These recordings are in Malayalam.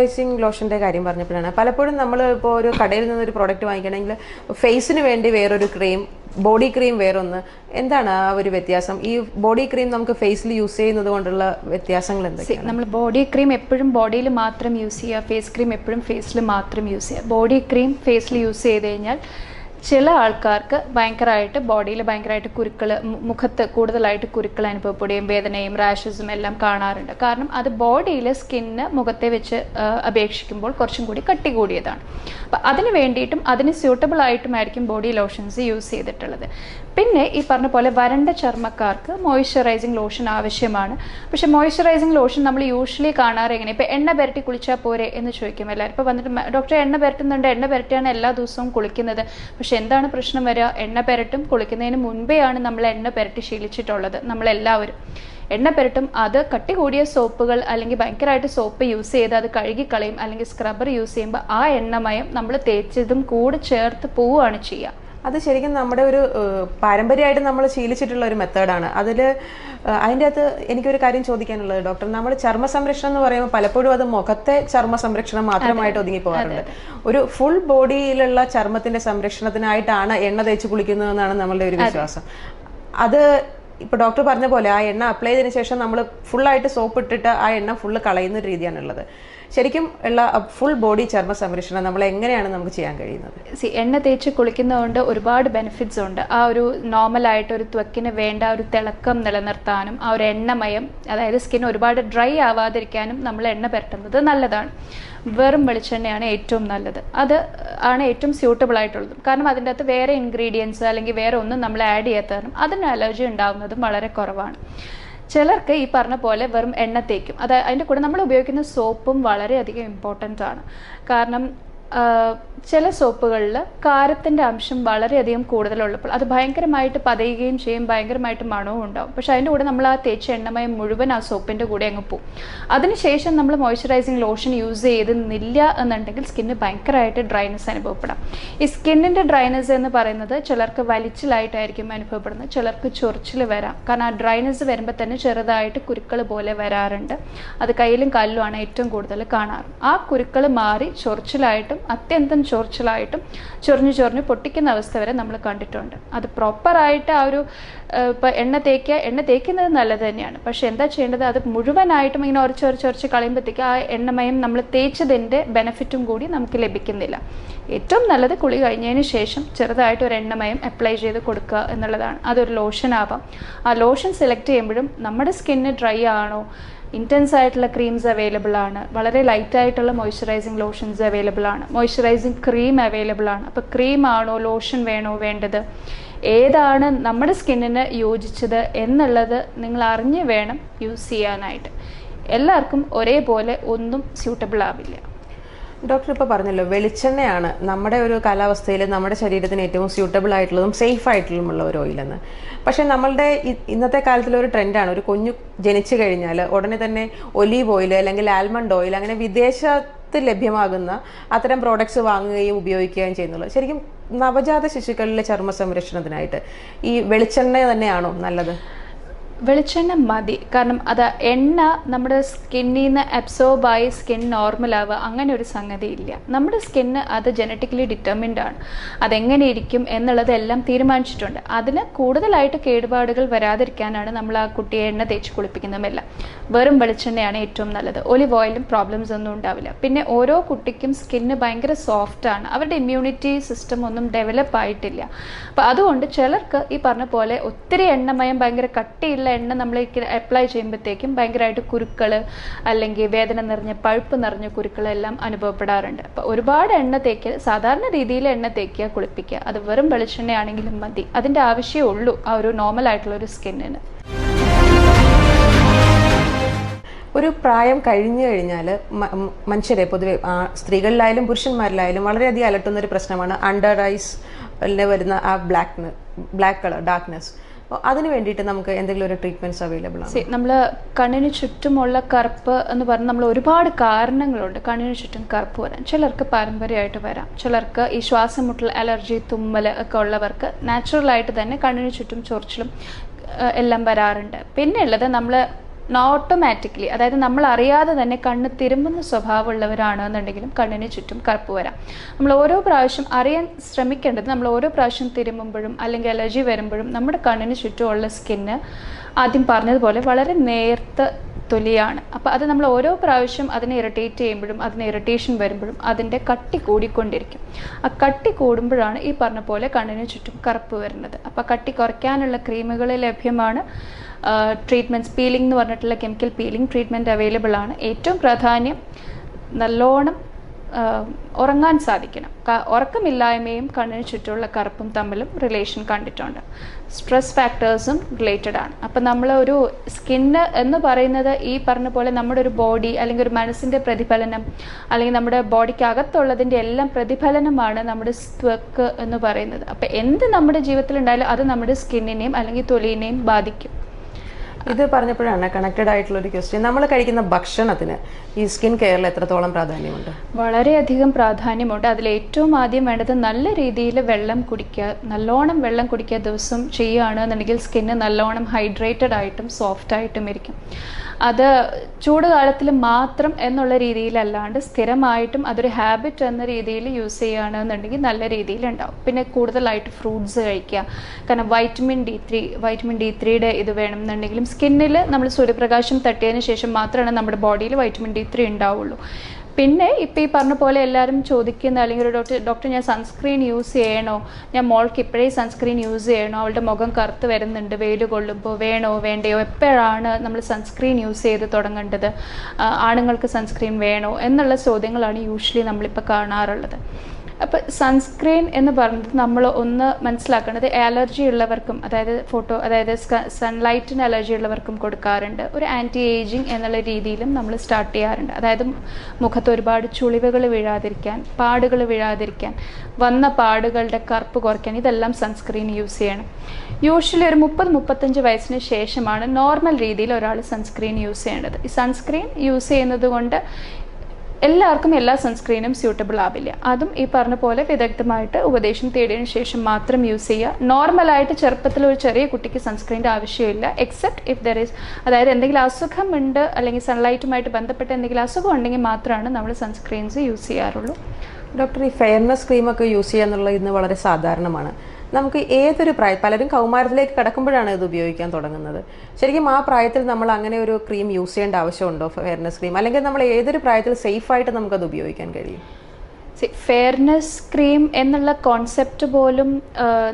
മോയ്സ്ചറൈസിങ് ലോഷന്റെ കാര്യം പറഞ്ഞപ്പോഴാണ്. പലപ്പോഴും നമ്മൾ ഇപ്പോൾ ഒരു കടയിൽ നിന്ന് ഒരു പ്രോഡക്റ്റ് വാങ്ങിക്കണമെങ്കിൽ ഫേസിന് വേണ്ടി വേറൊരു ക്രീം ബോഡി ക്രീം വേറൊന്ന്. എന്താണ് ആ ഒരു വ്യത്യാസം? ഈ ബോഡി ക്രീം നമുക്ക് ഫേസിൽ യൂസ് ചെയ്യുന്നത് കൊണ്ടുള്ള വ്യത്യാസങ്ങൾ എന്തൊക്കെയാണ്? നമ്മൾ ബോഡി ക്രീം എപ്പോഴും ബോഡിയിൽ മാത്രം യൂസ് ചെയ്യുക ഫേസ് ക്രീം എപ്പോഴും ഫേസിൽ മാത്രം യൂസ് ചെയ്യുക. ബോഡി ക്രീം ഫേസിൽ യൂസ് ചെയ്ത് കഴിഞ്ഞാൽ ചില ആൾക്കാർക്ക് ഭയങ്കരമായിട്ട് ബോഡിയിൽ ഭയങ്കരമായിട്ട് കുരുക്കൾ മുഖത്ത് കൂടുതലായിട്ട് കുരുക്കൾ അനുഭവപ്പെടുകയും വേദനയും റാഷസും എല്ലാം കാണാറുണ്ട്. കാരണം അത് ബോഡിയിലെ സ്കിന്ന് മുഖത്തെ വെച്ച് അപേക്ഷിക്കുമ്പോൾ കുറച്ചും കൂടി കട്ടി കൂടിയതാണ് അപ്പം അതിന് വേണ്ടിയിട്ടും അതിന് സ്യൂട്ടബിൾ ആയിട്ടുമായിരിക്കും ബോഡി ലോഷൻസ് യൂസ് ചെയ്തിട്ടുള്ളത്. പിന്നെ ഈ പറഞ്ഞ പോലെ വരണ്ട ചർമ്മക്കാർക്ക് മോയ്സ്ചറൈസിങ് ലോഷൻ ആവശ്യമാണ്. പക്ഷേ മോയ്സ്ചറൈസിങ് ലോഷൻ നമ്മൾ യൂഷ്വലി കാണാറ് എങ്ങനെ? ഇപ്പോൾ എണ്ണ പുരട്ടി കുളിച്ചാൽ പോരെ എന്ന് ചോദിക്കും എല്ലാവരും. ഇപ്പോൾ വന്നിട്ട് ഡോക്ടർ എണ്ണ പുരട്ടുന്നുണ്ട് എണ്ണ പുരട്ടിയാണ് എല്ലാ ദിവസവും കുളിക്കുന്നത്. പക്ഷെ എന്താണ് പ്രശ്നം വരിക? എണ്ണ പെരട്ടും കുളിക്കുന്നതിന് മുൻപെയാണ് നമ്മൾ എണ്ണ പെരട്ടി ശീലിച്ചിട്ടുള്ളത് നമ്മളെല്ലാവരും. എണ്ണ പെരട്ടും അത് കട്ടി കൂടിയ സോപ്പുകൾ അല്ലെങ്കിൽ ഭയങ്കരമായിട്ട് സോപ്പ് യൂസ് ചെയ്ത് അത് കഴുകിക്കളയും അല്ലെങ്കിൽ സ്ക്രബ്ബർ യൂസ് ചെയ്യുമ്പോൾ ആ എണ്ണമയം നമ്മൾ തേച്ചതും കൂടെ ചേർത്ത് പോവുകയാണ് ചെയ്യുക. അത് ശരിക്കും നമ്മുടെ ഒരു പാരമ്പര്യമായിട്ട് നമ്മൾ ശീലിച്ചിട്ടുള്ള ഒരു മെത്തേഡാണ്. അതിൽ അതിന്റെ അകത്ത് എനിക്കൊരു കാര്യം ചോദിക്കാനുള്ളത് ഡോക്ടർ. നമ്മൾ ചർമ്മ സംരക്ഷണം എന്ന് പറയുമ്പോൾ പലപ്പോഴും അത് മുഖത്തെ ചർമ്മ സംരക്ഷണം മാത്രമായിട്ട് ഒതുങ്ങി പോകാറുണ്ട്. ഒരു ഫുൾ ബോഡിയിലുള്ള ചർമ്മത്തിന്റെ സംരക്ഷണത്തിനായിട്ടാണ് എണ്ണ തേച്ച് കുളിക്കുന്നതെന്നാണ് നമ്മളുടെ ഒരു വിശ്വാസം. അത് ഇപ്പൊ ഡോക്ടർ പറഞ്ഞ പോലെ ആ എണ്ണ അപ്ലൈ ചെയ്തതിനു ശേഷം നമ്മൾ ഫുള്ളായിട്ട് സോപ്പ് ഇട്ടിട്ട് ആ എണ്ണ ഫുള്ള് കളയുന്ന രീതിയാണുള്ളത്. ശരിക്കും ഉള്ള ഫുൾ ബോഡി ചർമ്മ സംരക്ഷണം നമ്മൾ എങ്ങനെയാണ് നമുക്ക് ചെയ്യാൻ കഴിയുന്നത്? സി എണ്ണ തേച്ച് കുളിക്കുന്നതുകൊണ്ട് ഒരുപാട് ബെനിഫിറ്റ്സ് ഉണ്ട്. ആ ഒരു നോർമലായിട്ട് ഒരു ത്വക്കിന് വേണ്ട ഒരു തിളക്കം നിലനിർത്താനും ആ ഒരു എണ്ണമയം അതായത് സ്കിൻ ഒരുപാട് ഡ്രൈ ആവാതിരിക്കാനും നമ്മൾ എണ്ണ പുരട്ടുന്നത് നല്ലതാണ്. വെറും വെളിച്ചെണ്ണയാണ് ഏറ്റവും നല്ലത്. അത് ആണ് ഏറ്റവും സ്യൂട്ടബിൾ ആയിട്ടുള്ളത്. കാരണം അതിന്റെ അകത്ത് വേറെ ഇൻഗ്രീഡിയൻസ് അല്ലെങ്കിൽ വേറെ ഒന്നും നമ്മൾ ആഡ് ചെയ്യാത്ത കാരണം അതിന് അലർജി ഉണ്ടാകുന്നതും വളരെ കുറവാണ്. ചിലർക്ക് ഈ പറഞ്ഞ പോലെ വെറും എണ്ണ തേക്കും. അത് അതിന്റെ കൂടെ നമ്മൾ ഉപയോഗിക്കുന്ന സോപ്പും വളരെയധികം ഇമ്പോർട്ടന്റ് ആണ്. കാരണം ചില സോപ്പുകളിൽ കാരത്തിന്റെ അംശം വളരെയധികം കൂടുതലുള്ളപ്പോൾ അത് ഭയങ്കരമായിട്ട് പതയുകയും ചെയ്യും ഭയങ്കരമായിട്ട് മണവും ഉണ്ടാവും. പക്ഷെ അതിന്റെ കൂടെ നമ്മൾ ആ തേച്ച എണ്ണമയം മുഴുവൻ ആ സോപ്പിന്റെ കൂടെ അങ്ങ് പോവും. അതിനുശേഷം നമ്മൾ മോയ്സ്ചറൈസിങ് ലോഷൻ യൂസ് ചെയ്തിരുന്നില്ല എന്നുണ്ടെങ്കിൽ സ്കിന്ന് ഭയങ്കരമായിട്ട് ഡ്രൈനെസ് അനുഭവപ്പെടാം. ഈ സ്കിന്നിന്റെ ഡ്രൈനെസ് എന്ന് പറയുന്നത് ചിലർക്ക് വലിച്ചിലായിട്ടായിരിക്കും അനുഭവപ്പെടുന്നത് ചിലർക്ക് ചൊറിച്ചിൽ വരാം. കാരണം ആ ഡ്രൈനെസ് വരുമ്പോൾ തന്നെ ചെറുതായിട്ട് കുരുക്കൾ പോലെ വരാറുണ്ട്. അത് കയ്യിലും കാലിലുമാണ് ഏറ്റവും കൂടുതൽ കാണാറ്. ആ കുരുക്കൾ മാറി ചൊറിച്ചിലായിട്ടും അത്യന്തം ചൊറിച്ചിലായിട്ടും ചൊറിഞ്ഞു ചൊറിഞ്ഞു പൊട്ടിക്കുന്ന അവസ്ഥ വരെ നമ്മൾ കണ്ടിട്ടുണ്ട്. അത് പ്രോപ്പറായിട്ട് ആ ഒരു ഇപ്പം എണ്ണ തേക്കുക എണ്ണ തേക്കുന്നത് നല്ലത് തന്നെയാണ്. പക്ഷേ എന്താ ചെയ്യേണ്ടത്? അത് മുഴുവനായിട്ടും ഇങ്ങനെ ഉരച്ച് ഉരച്ച് ഉരച്ച് കളയുമ്പോഴത്തേക്ക് ആ എണ്ണമയം നമ്മൾ തേച്ചതിന്റെ ബെനഫിറ്റും കൂടി നമുക്ക് ലഭിക്കുന്നില്ല. ഏറ്റവും നല്ലത് കുളി കഴിഞ്ഞതിന് ശേഷം ചെറുതായിട്ട് ഒരു എണ്ണമയം അപ്ലൈ ചെയ്ത് കൊടുക്കുക എന്നുള്ളതാണ്. അതൊരു ലോഷൻ ആവാം. ആ ലോഷൻ സെലക്ട് ചെയ്യുമ്പോഴും നമ്മുടെ സ്കിന്ന് ഡ്രൈ ആണോ ഇന്റൻസ് ആയിട്ടുള്ള ക്രീംസ് അവൈലബിൾ ആണ്. വളരെ ലൈറ്റ് ആയിട്ടുള്ള മോയ്സ്ചറൈസിങ് ലോഷൻസ് അവൈലബിൾ ആണ്. മോയ്സ്ചറൈസിങ് ക്രീം അവൈലബിൾ ആണ്. അപ്പോൾ ക്രീം ആണോ ലോഷൻ വേണോ വേണ്ടത്? ഏതാണ് നമ്മുടെ സ്കിന്നിന് യോജിച്ചത് എന്നുള്ളത് നിങ്ങൾ അറിഞ്ഞ് വേണം യൂസ് ചെയ്യാനായിട്ട്. എല്ലാവർക്കും ഒരേപോലെ ഒന്നും സ്യൂട്ടബിൾ ആവില്ല. ഡോക്ടർ ഇപ്പോൾ പറഞ്ഞല്ലോ വെളിച്ചെണ്ണയാണ് നമ്മുടെ ഒരു കാലാവസ്ഥയിൽ നമ്മുടെ ശരീരത്തിന് ഏറ്റവും സ്യൂട്ടബിൾ ആയിട്ടുള്ളതും സേഫ് ആയിട്ടുള്ളതുമുള്ള ഒരു ഓയിലെന്ന് പക്ഷേ നമ്മളുടെ ഇന്നത്തെ കാലത്തിലെ ഒരു ട്രെൻഡാണ് ഒരു കുഞ്ഞു ജനിച്ചു കഴിഞ്ഞാൽ ഉടനെ തന്നെ ഒലീവ് ഓയിൽ അല്ലെങ്കിൽ ആൽമണ്ട് ഓയിൽ അങ്ങനെ വിദേശത്ത് ലഭ്യമാകുന്ന അത്തരം പ്രോഡക്ട്സ് വാങ്ങുകയും ഉപയോഗിക്കുകയും ചെയ്യുന്നുള്ളൂ. ശരിക്കും നവജാത ശിശുക്കളിലെ ചർമ്മ സംരക്ഷണത്തിനായിട്ട് ഈ വെളിച്ചെണ്ണ തന്നെയാണോ നല്ലത്? വെളിച്ചെണ്ണ മതി. കാരണം അത് എണ്ണ നമ്മുടെ സ്കിന്നിൽ നിന്ന് അബ്സോർബായി സ്കിൻ നോർമൽ ആവുക അങ്ങനെ ഒരു സംഗതി ഇല്ല. നമ്മുടെ സ്കിന്ന് അത് ജനറ്റിക്കലി ഡിറ്റർമിൻഡ് ആണ്. അതെങ്ങനെ ഇരിക്കും എന്നുള്ളതെല്ലാം തീരുമാനിച്ചിട്ടുണ്ട്. അതിന് കൂടുതലായിട്ട് കേടുപാടുകൾ വരാതിരിക്കാനാണ് നമ്മൾ ആ കുട്ടിയെ എണ്ണ തേച്ച് കുളിപ്പിക്കുന്നതുമെല്ലാം വെറും വെളിച്ചെണ്ണയാണ് ഏറ്റവും നല്ലത്. ഒലിവ് ഓയിലും പ്രോബ്ലംസ് ഒന്നും ഉണ്ടാവില്ല. പിന്നെ ഓരോ കുട്ടിക്കും സ്കിന്ന് ഭയങ്കര സോഫ്റ്റ് ആണ്. അവരുടെ ഇമ്മ്യൂണിറ്റി സിസ്റ്റം ഒന്നും ഡെവലപ്പ് ആയിട്ടില്ല. അപ്പോൾ അതുകൊണ്ട് ചിലർക്ക് ഈ പറഞ്ഞ പോലെ ഒത്തിരി എണ്ണമയം ഭയങ്കര കട്ടിയുള്ള എണ്ണ നമ്മൾ അപ്ലൈ ചെയ്യുമ്പോഴത്തേക്കും ഭയങ്കരമായിട്ട് കുരുക്കൾ അല്ലെങ്കിൽ വേദന നിറഞ്ഞ പഴുപ്പ് നിറഞ്ഞ കുരുക്കളെല്ലാം അനുഭവപ്പെടാറുണ്ട്. അപ്പോൾ ഒരുപാട് എണ്ണ തേക്കുക സാധാരണ രീതിയിൽ എണ്ണ തേക്കുക കുളിപ്പിക്കുക. അത് വെറും വെളിച്ചെണ്ണയാണെങ്കിലും മതി. അതിന്റെ ആവശ്യമേ ഉള്ളൂ ആ ഒരു നോർമൽ ആയിട്ടുള്ള ഒരു സ്കിന്നിന്. ഒരു പ്രായം കഴിഞ്ഞു കഴിഞ്ഞാൽ മനുഷ്യരെ പൊതുവെ സ്ത്രീകളിലായാലും പുരുഷന്മാരിലായാലും വളരെയധികം അലട്ടുന്ന ഒരു പ്രശ്നമാണ് അണ്ടർ ഐസ് വരുന്ന ആ ബ്ലാക്ക് ബ്ലാക്ക് കളർ ഡാർക്ക്നെസ് അതിന് വേണ്ടിയിട്ട് നമുക്ക് എന്തെങ്കിലും ഒരു ട്രീറ്റ്മെന്റ്സ് അവൈലബിൾ ആണ്? നമ്മൾ കണ്ണിന് ചുറ്റുമുള്ള കറുപ്പ് എന്ന് പറഞ്ഞാൽ നമ്മൾ ഒരുപാട് കാരണങ്ങളുണ്ട് കണ്ണിന് ചുറ്റും കറുപ്പ് വരാൻ. ചിലർക്ക് പാരമ്പര്യമായിട്ട് വരാം. ചിലർക്ക് ഈ ശ്വാസം മുട്ടൽ അലർജി തുമ്മൽ ഒക്കെ ഉള്ളവർക്ക് നാച്ചുറലായിട്ട് തന്നെ കണ്ണിന് ചുറ്റും ചൊറിച്ചിലും എല്ലാം വരാറുണ്ട്. പിന്നെ ഉള്ളത് നമ്മൾ ഓട്ടോമാറ്റിക്കലി അതായത് നമ്മൾ അറിയാതെ തന്നെ കണ്ണ് തിരുമ്പുന്ന സ്വഭാവമുള്ളവരാണെന്നുണ്ടെങ്കിലും കണ്ണിന് ചുറ്റും കറുപ്പ് വരാം. നമ്മൾ ഓരോ പ്രാവശ്യം അറിയാൻ ശ്രമിക്കേണ്ടത് നമ്മൾ ഓരോ പ്രാവശ്യം തിരുമ്പുമ്പോഴും അല്ലെങ്കിൽ അലർജി വരുമ്പോഴും നമ്മുടെ കണ്ണിന് ചുറ്റുമുള്ള സ്കിന്ന് ആദ്യം പറഞ്ഞതുപോലെ വളരെ നേർത്ത തൊലിയാണ്. അപ്പോൾ അത് നമ്മൾ ഓരോ പ്രാവശ്യം അതിനെ ഇറിറ്റേറ്റ് ചെയ്യുമ്പോഴും അതിന് ഇറിറ്റേഷൻ വരുമ്പോഴും അതിന്റെ കട്ടി കൂടിക്കൊണ്ടിരിക്കും. ആ കട്ടി കൂടുമ്പോഴാണ് ഈ പറഞ്ഞ പോലെ കണ്ണിന് ചുറ്റും കറുപ്പ് വരുന്നത്. അപ്പോൾ കട്ടി കുറയ്ക്കാനുള്ള ക്രീമുകൾ ലഭ്യമാണ്. ട്രീറ്റ്മെന്റ്സ് പീലിംഗ് എന്ന് പറഞ്ഞിട്ടുള്ള കെമിക്കൽ പീലിംഗ് ട്രീറ്റ്മെന്റ് അവൈലബിൾ ആണ്. ഏറ്റവും പ്രാധാന്യം നല്ലോണം ഉറങ്ങാൻ സാധിക്കണം. ഉറക്കമില്ലായ്മയും കണ്ണിന് ചുറ്റുമുള്ള കറുപ്പും തമ്മിലും റിലേഷൻ കണ്ടിട്ടുണ്ട്. സ്ട്രെസ് ഫാക്ടേഴ്സും റിലേറ്റഡ് ആണ്. അപ്പം നമ്മൾ ഒരു സ്കിന്ന് എന്ന് പറയുന്നത് ഈ പറഞ്ഞ പോലെ നമ്മുടെ ഒരു ബോഡി അല്ലെങ്കിൽ ഒരു മനസ്സിന്റെ പ്രതിഫലനം അല്ലെങ്കിൽ നമ്മുടെ ബോഡിക്കകത്തുള്ളതിന്റെ എല്ലാം പ്രതിഫലനമാണ് നമ്മുടെ ത്വക്ക് എന്ന് പറയുന്നത്. അപ്പം എന്ത് നമ്മുടെ ജീവിതത്തിൽ ഉണ്ടായാലും അത് നമ്മുടെ സ്കിന്നിനെയും അല്ലെങ്കിൽ തൊലിനെയും ബാധിക്കും. ഇത് പറഞ്ഞപ്പോഴാണ് കണക്റ്റഡ് ആയിട്ടുള്ള ഒരു ക്വസ്റ്റ്യൻ നമ്മൾ കഴിക്കുന്ന ഭക്ഷണത്തിന് ഈ സ്കിൻ കെയറിൽ എത്രത്തോളം പ്രാധാന്യമുണ്ട്? വളരെയധികം പ്രാധാന്യമുണ്ട്. അതിൽ ഏറ്റവും ആദ്യം വേണ്ടത് നല്ല രീതിയിൽ വെള്ളം കുടിക്കുക നല്ലോണം വെള്ളം കുടിക്കുക ദിവസം ചെയ്യുകയാണെന്നുണ്ടെങ്കിൽ സ്കിന്ന് നല്ലോണം ഹൈഡ്രേറ്റഡ് ആയിട്ടും സോഫ്റ്റ് ആയിട്ടും ഇരിക്കും. അത് ചൂട് കാലത്തിൽ മാത്രം എന്നുള്ള രീതിയിലല്ലാണ്ട് സ്ഥിരമായിട്ടും അതൊരു ഹാബിറ്റ് എന്ന രീതിയിൽ യൂസ് ചെയ്യുകയാണെന്നുണ്ടെങ്കിൽ നല്ല രീതിയിൽ ഉണ്ടാവും. പിന്നെ കൂടുതലായിട്ട് ഫ്രൂട്ട്സ് കഴിക്കുക. കാരണം vitamin D three vitamin D ത്രീയുടെ ഇത് വേണമെന്നുണ്ടെങ്കിലും സ്കിന്നിൽ നമ്മൾ സൂര്യപ്രകാശം തട്ടിയതിന് ശേഷം മാത്രമാണ് നമ്മുടെ ബോഡിയിൽ വൈറ്റമിൻ ഡി ത്രീ ഉണ്ടാവുള്ളൂ. പിന്നെ ഇപ്പോൾ ഈ പറഞ്ഞ പോലെ എല്ലാവരും ചോദിക്കുന്ന അല്ലെങ്കിൽ ഒരു ഡോക്ടർ ഡോക്ടർ ഞാൻ സൺസ്ക്രീൻ യൂസ് ചെയ്യണോ? ഞാൻ മോൾക്ക് ഇപ്പോഴേ സൺസ്ക്രീൻ യൂസ് ചെയ്യണോ? അവളുടെ മുഖം കറുത്ത് വരുന്നുണ്ട് വെയിൽ കൊള്ളുമ്പോൾ വേണോ വേണ്ടയോ? എപ്പോഴാണ് നമ്മൾ സൺസ്ക്രീൻ യൂസ് ചെയ്ത് തുടങ്ങേണ്ടത്? ആണുങ്ങൾക്ക് സൺസ്ക്രീൻ വേണോ? എന്നുള്ള ചോദ്യങ്ങളാണ് യൂഷ്വലി നമ്മളിപ്പോൾ കാണാറുള്ളത്. അപ്പോൾ സൺസ്ക്രീൻ എന്ന് പറയുന്നത് നമ്മൾ ഒന്ന് മനസ്സിലാക്കേണ്ടത് അലർജി ഉള്ളവർക്കും അതായത് ഫോട്ടോ അതായത് സൺലൈറ്റിന് അലർജി ഉള്ളവർക്കും കൊടുക്കാറുണ്ട്. ഒരു ആന്റി ഏജിങ് എന്നുള്ള രീതിയിലും നമ്മൾ സ്റ്റാർട്ട് ചെയ്യാറുണ്ട്. അതായത് മുഖത്ത് ഒരുപാട് ചുളിവുകൾ വീഴാതിരിക്കാൻ പാടുകൾ വീഴാതിരിക്കാൻ വന്ന പാടുകളുടെ കറുപ്പ് കുറയ്ക്കാൻ ഇതെല്ലാം സൺസ്ക്രീൻ യൂസ് ചെയ്യണം. യൂഷ്വലി ഒരു മുപ്പത് മുപ്പത്തഞ്ച് വയസ്സിന് ശേഷമാണ് നോർമൽ രീതിയിൽ ഒരാൾ സൺസ്ക്രീൻ യൂസ് ചെയ്യേണ്ടത്. ഈ സൺസ്ക്രീൻ യൂസ് ചെയ്യുന്നത് കൊണ്ട് എല്ലാവർക്കും എല്ലാ സൺസ്ക്രീനും സ്യൂട്ടബിൾ ആവില്ല. അതും ഈ പറഞ്ഞ പോലെ വിദഗ്ധമായിട്ട് ഉപദേശം തേടിയതിന് ശേഷം മാത്രം യൂസ് ചെയ്യുക. നോർമലായിട്ട് ചെറുപ്പത്തിൽ ഒരു ചെറിയ കുട്ടിക്ക് സൺസ്ക്രീന്റെ ആവശ്യമില്ല എക്സെപ്റ്റ് ഇഫ് ദർ ഈസ് അതായത് എന്തെങ്കിലും അസുഖമുണ്ട് അല്ലെങ്കിൽ സൺലൈറ്റുമായിട്ട് ബന്ധപ്പെട്ട എന്തെങ്കിലും അസുഖം ഉണ്ടെങ്കിൽ മാത്രമാണ് നമ്മൾ സൺസ്ക്രീൻസ് യൂസ് ചെയ്യാറുള്ളൂ. ഡോക്ടർ ഈ ഫെയർനെസ് ക്രീമൊക്കെ യൂസ് ചെയ്യുക എന്നുള്ളത് ഇന്ന് വളരെ സാധാരണമാണ്. നമുക്ക് ഏതൊരു പ്രായം പലരും കൗമാരത്തിലേക്ക് കടക്കുമ്പോഴാണ് ഇത് ഉപയോഗിക്കാൻ തുടങ്ങുന്നത്. ശരിക്കും ആ പ്രായത്തിൽ നമ്മൾ അങ്ങനെ ഒരു ക്രീം യൂസ് ചെയ്യേണ്ട ആവശ്യമുണ്ടോ? ഫെയർനെസ് ക്രീം അല്ലെങ്കിൽ നമ്മൾ ഏതൊരു പ്രായത്തിൽ സേഫായിട്ട് നമുക്കത് ഉപയോഗിക്കാൻ കഴിയും? ഫെയർനെസ് ക്രീം എന്നുള്ള കോൺസെപ്റ്റ് പോലും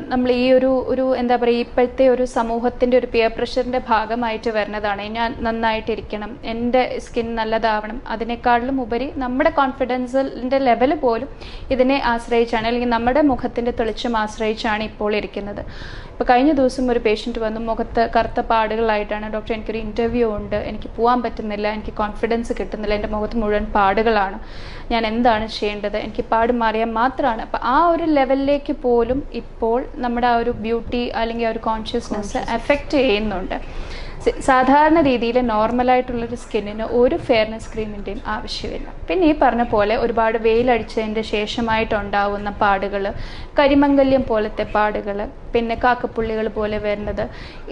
നമ്മൾ ഈ ഒരു ഒരു എന്താ പറയുക ഇപ്പോഴത്തെ ഒരു സമൂഹത്തിന്റെ ഒരു പിയർ പ്രഷറിന്റെ ഭാഗമായിട്ട് വരുന്നതാണ് ഞാൻ നന്നായിട്ടിരിക്കണം. എന്റെ സ്കിൻ നല്ലതാവണം. അതിനേക്കാളിലും ഉപരി നമ്മുടെ കോൺഫിഡൻസിന്റെ ലെവൽ പോലും ഇതിനെ ആശ്രയിച്ചാണ് അല്ലെങ്കിൽ നമ്മുടെ മുഖത്തിന്റെ തെളിച്ചം ആശ്രയിച്ചാണ് ഇപ്പോൾ ഇരിക്കുന്നത്. ഇപ്പോൾ കഴിഞ്ഞ ദിവസം ഒരു പേഷ്യന്റ് വന്നു. മുഖത്ത് കറുത്ത പാടുകളായിട്ടാണ്. ഡോക്ടർ എനിക്കൊരു ഇന്റർവ്യൂ ഉണ്ട്. എനിക്ക് പോകാൻ പറ്റുന്നില്ല. എനിക്ക് കോൺഫിഡൻസ് കിട്ടുന്നില്ല. എന്റെ മുഖത്ത് മുഴുവൻ പാടുകളാണ്. ഞാൻ എന്താണ് ചെയ്യേണ്ടത്? എനിക്ക് പാട് മാറിയാൽ മാത്രമാണ് അപ്പം ആ ഒരു ലെവലിലേക്ക് പോലും ഇപ്പോൾ നമ്മുടെ ആ ഒരു ബ്യൂട്ടി അല്ലെങ്കിൽ ആ ഒരു കോൺഷ്യസ്നെസ് എഫക്റ്റ് ചെയ്യുന്നുണ്ട്. സാധാരണ രീതിയിൽ നോർമലായിട്ടുള്ളൊരു സ്കിന്നിന് ഒരു ഫെയർനെസ് ക്രീമിന്റെയും ആവശ്യമില്ല. പിന്നെ ഈ പറഞ്ഞ പോലെ ഒരുപാട് വെയിലടിച്ചതിന്റെ ശേഷമായിട്ടുണ്ടാവുന്ന പാടുകൾ കരിമംഗല്യം പോലത്തെ പാടുകൾ പിന്നെ കാക്കപ്പുള്ളികൾ പോലെ വരുന്നത്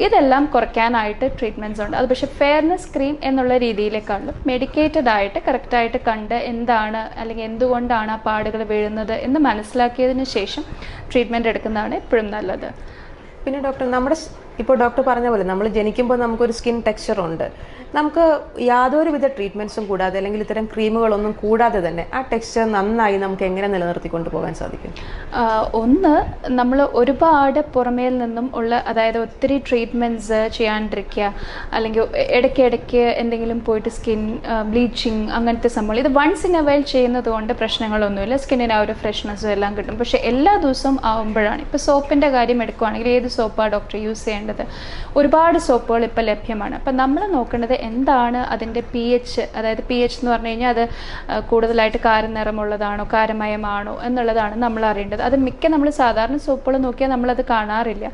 ഇതെല്ലാം കുറയ്ക്കാനായിട്ട് ട്രീറ്റ്മെന്റ്സ് ഉണ്ട് അത് പക്ഷേ ഫെയർനെസ് ക്രീം എന്നുള്ള രീതിയിലേക്കാളും മെഡിക്കേറ്റഡ് ആയിട്ട് കറക്റ്റായിട്ട് കണ്ട് എന്താണ് അല്ലെങ്കിൽ എന്തുകൊണ്ടാണ് ആ പാടുകൾ വീഴുന്നത് എന്ന് മനസ്സിലാക്കിയതിന് ശേഷം ട്രീറ്റ്മെന്റ് എടുക്കുന്നതാണ് എപ്പോഴും നല്ലത്. പിന്നെ ഡോക്ടർ നമ്മുടെ ഇപ്പോൾ ഡോക്ടർ പറഞ്ഞ പോലെ നമ്മൾ ജനിക്കുമ്പോൾ നമുക്കൊരു സ്കിൻ ടെക്സ്ചർ ഉണ്ട്. നമുക്ക് യാതൊരുവിധ ട്രീറ്റ്മെന്റ്സും കൂടാതെ അല്ലെങ്കിൽ ഇത്തരം ക്രീമുകളൊന്നും കൂടാതെ തന്നെ ആ ടെക്സ്ചർ നന്നായി നമുക്ക് എങ്ങനെ നിലനിർത്തിക്കൊണ്ട് പോകാൻ സാധിക്കും? ഒന്ന് നമ്മൾ ഒരുപാട് പുറമേൽ നിന്നും ഉള്ള അതായത് ഒത്തിരി ട്രീറ്റ്മെന്റ്സ് ചെയ്യാണ്ടിരിക്കുക. അല്ലെങ്കിൽ ഇടയ്ക്കിടയ്ക്ക് എന്തെങ്കിലും പോയിട്ട് സ്കിൻ ബ്ലീച്ചിങ് അങ്ങനത്തെ സംഭവം ഇത് വൺസ് ഇൻ എ വൈൽ ചെയ്യുന്നത് കൊണ്ട് പ്രശ്നങ്ങളൊന്നുമില്ല. സ്കിന്നിന് ആ ഒരു ഫ്രഷ്നെസ്സും എല്ലാം കിട്ടും. പക്ഷേ എല്ലാ ദിവസവും ആവുമ്പോഴാണ്. ഇപ്പോൾ സോപ്പിന്റെ കാര്യം എടുക്കുകയാണെങ്കിൽ ഏത് സോപ്പാണ് ഡോക്ടർ യൂസ് ചെയ്യേണ്ടത് ഒരുപാട് സോപ്പുകൾ ഇപ്പോൾ ലഭ്യമാണ്. അപ്പം നമ്മൾ നോക്കേണ്ടത് എന്താണ് അതിന്റെ പി എച്ച് അതായത് പി എച്ച് എന്ന് പറഞ്ഞു കഴിഞ്ഞാൽ അത് കൂടുതലായിട്ട് കാരനിറമുള്ളതാണോ കാരമയമാണോ എന്നുള്ളതാണ് നമ്മൾ അറിയേണ്ടത്. അത് മിക്ക നമ്മൾ സാധാരണ സോപ്പുകൾ നോക്കിയാൽ നമ്മളത് കാണാറില്ല.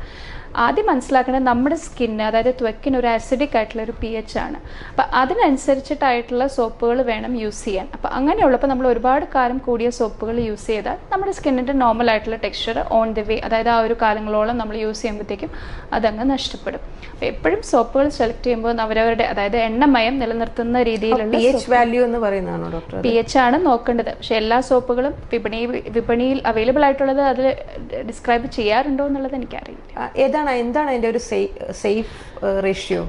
ആദ്യം മനസ്സിലാക്കേണ്ടത് നമ്മുടെ സ്കിന്ന് അതായത് ത്വക്കിന് ഒരു ആസിഡിക് ആയിട്ടുള്ള ഒരു പി എച്ച് ആണ്. അപ്പം അതിനനുസരിച്ചിട്ടായിട്ടുള്ള സോപ്പുകൾ വേണം യൂസ് ചെയ്യാൻ. അപ്പം അങ്ങനെയുള്ളപ്പോൾ നമ്മൾ ഒരുപാട് കാലം കൂടിയ സോപ്പുകൾ യൂസ് ചെയ്താൽ നമ്മുടെ സ്കിന്നിന്റെ നോർമൽ ആയിട്ടുള്ള ടെക്സ്ചർ ഓൺ ദി വേ അതായത് ആ ഒരു കാലങ്ങളോളം നമ്മൾ യൂസ് ചെയ്യുമ്പോഴത്തേക്കും അതങ്ങ് നഷ്ടപ്പെടും. അപ്പം എപ്പോഴും സോപ്പുകൾ സെലക്ട് ചെയ്യുമ്പോൾ അവരവരുടെ അതായത് എണ്ണമയം നിലനിർത്തുന്ന രീതിയിലുള്ള പി എച്ച് വാല്യൂ എന്ന് പറയുന്നതാണോ ഡോക്ടർ പി എച്ച് ആണ് നോക്കേണ്ടത്. പക്ഷേ എല്ലാ സോപ്പുകളും വിപണി വിപണിയിൽ അവൈലബിൾ ആയിട്ടുള്ളത് അതിൽ ഡിസ്ക്രൈബ് ചെയ്യാറുണ്ടോ എന്നുള്ളത് എനിക്കറിയില്ല. ഏതാണ് എന്താണ് അതിന്റെ ഒരു സേഫ് റേഷ്യോ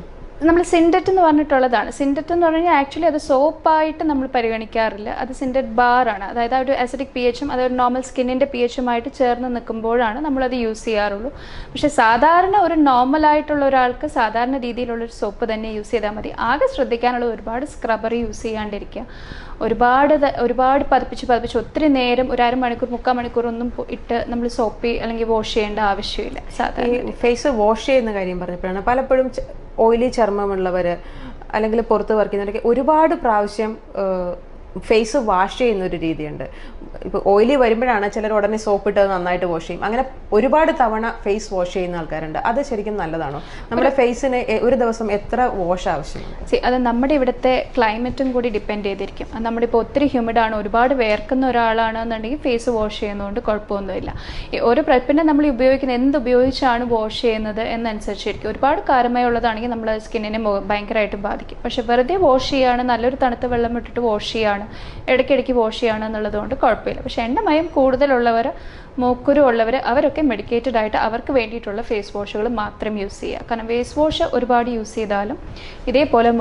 നമ്മൾ സിൻഡറ്റ് എന്ന് പറഞ്ഞിട്ടുള്ളതാണ്. സിൻഡറ്റ് എന്ന് പറഞ്ഞാൽ ആക്ച്വലി അത് സോപ്പായിട്ട് നമ്മൾ പരിഗണിക്കാറില്ല. അത് സിൻഡറ്റ് ബാർ ആണ്. അതായത് ആ ഒരു അസിഡിക് പി എച്ചും അതൊരു നോർമൽ സ്കിന്നിന്റെ പി എച്ചുമായിട്ട് ചേർന്ന് നിൽക്കുമ്പോഴാണ് നമ്മളത് യൂസ് ചെയ്യാറുള്ളൂ. പക്ഷെ സാധാരണ ഒരു നോർമൽ ആയിട്ടുള്ള ഒരാൾക്ക് സാധാരണ രീതിയിലുള്ള ഒരു സോപ്പ് തന്നെ യൂസ് ചെയ്താൽ മതി. ആകെ ശ്രദ്ധിക്കാനുള്ള ഒരുപാട് സ്ക്രബർ യൂസ് ചെയ്യാണ്ടിരിക്കുക. ഒരുപാട് ഒരുപാട് പതിപ്പിച്ച് പതിപ്പിച്ച് ഒത്തിരി നേരം ഒരു അരമണിക്കൂർ മുക്കാൽ മണിക്കൂർ ഒന്നും ഇട്ട് നമ്മൾ സോപ്പ് അല്ലെങ്കിൽ വാഷ് ചെയ്യേണ്ട ആവശ്യമില്ല സാധാരണ. ഫേസ് വാഷ് ചെയ്യുന്ന കാര്യം പറഞ്ഞപ്പോഴാണ് പലപ്പോഴും ഓയിലി ചർമ്മമുള്ളവർ അല്ലെങ്കിൽ പുറത്ത് വർക്ക് ചെയ്യുന്നവരൊക്കെ ഒരുപാട് പ്രാവശ്യം ഫേസ് വാഷ് ചെയ്യുന്ന ഒരു രീതിയുണ്ട്. ഇപ്പോൾ ഓയിലി വരുമ്പോഴാണ് ചിലർ ഉടനെ സോപ്പ് ഇട്ട് നന്നായിട്ട് വാഷ് ചെയ്യും. അങ്ങനെ ഒരുപാട് തവണ ഫേസ് വാഷ് ചെയ്യുന്ന ആൾക്കാരുണ്ട്. അത് ശരിക്കും നല്ലതാണോ? നമ്മുടെ ഫേസിന് ഒരു ദിവസം എത്ര വാഷ് ആവശ്യമാണ്? അത് നമ്മുടെ ഇവിടുത്തെ ക്ലൈമറ്റും കൂടി ഡിപ്പെൻഡ് ചെയ്തിരിക്കും. അത് നമ്മുടെ ഇപ്പോൾ ഒത്തിരി ഹ്യൂമിഡ് ആണ് ഒരുപാട് വേർക്കുന്ന ഒരാളാണെന്നുണ്ടെങ്കിൽ ഫേസ് വാഷ് ചെയ്യുന്നതുകൊണ്ട് കുഴപ്പമൊന്നുമില്ല. ഒരു ഓരോ പ്ര- നമ്മൾ ഉപയോഗിക്കുന്ന എന്ത് ഉപയോഗിച്ചാണ് വാഷ് ചെയ്യുന്നത് എന്നനുസരിച്ചിരിക്കും. ഒരുപാട് കാരമയുള്ളതാണെങ്കിൽ നമ്മൾ സ്കിന്നിനെ ഭയങ്കരമായിട്ട് ബാധിക്കും. പക്ഷെ വെറുതെ വാഷ് ചെയ്യുകയാണ് നല്ലൊരു തണുത്ത വെള്ളം ഇട്ടിട്ട് വാഷ് ചെയ്യുകയാണ് ഇടയ്ക്കിടയ്ക്ക് വാഷ് ചെയ്യുകയാണ് എന്നുള്ളതുകൊണ്ട് കുഴപ്പമില്ല. പക്ഷേ എണ്ണമയം കൂടുതലുള്ളവർ മൂക്കുരു ഉള്ളവർ അവരൊക്കെ മെഡിക്കേറ്റഡ് ആയിട്ട് അവർക്ക് വേണ്ടിയിട്ടുള്ള ഫേസ് വാഷുകൾ മാത്രം യൂസ് ചെയ്യുക. കാരണം ഫേസ് വാഷ് ഒരുപാട് യൂസ് ചെയ്താലും ഇതേപോലെ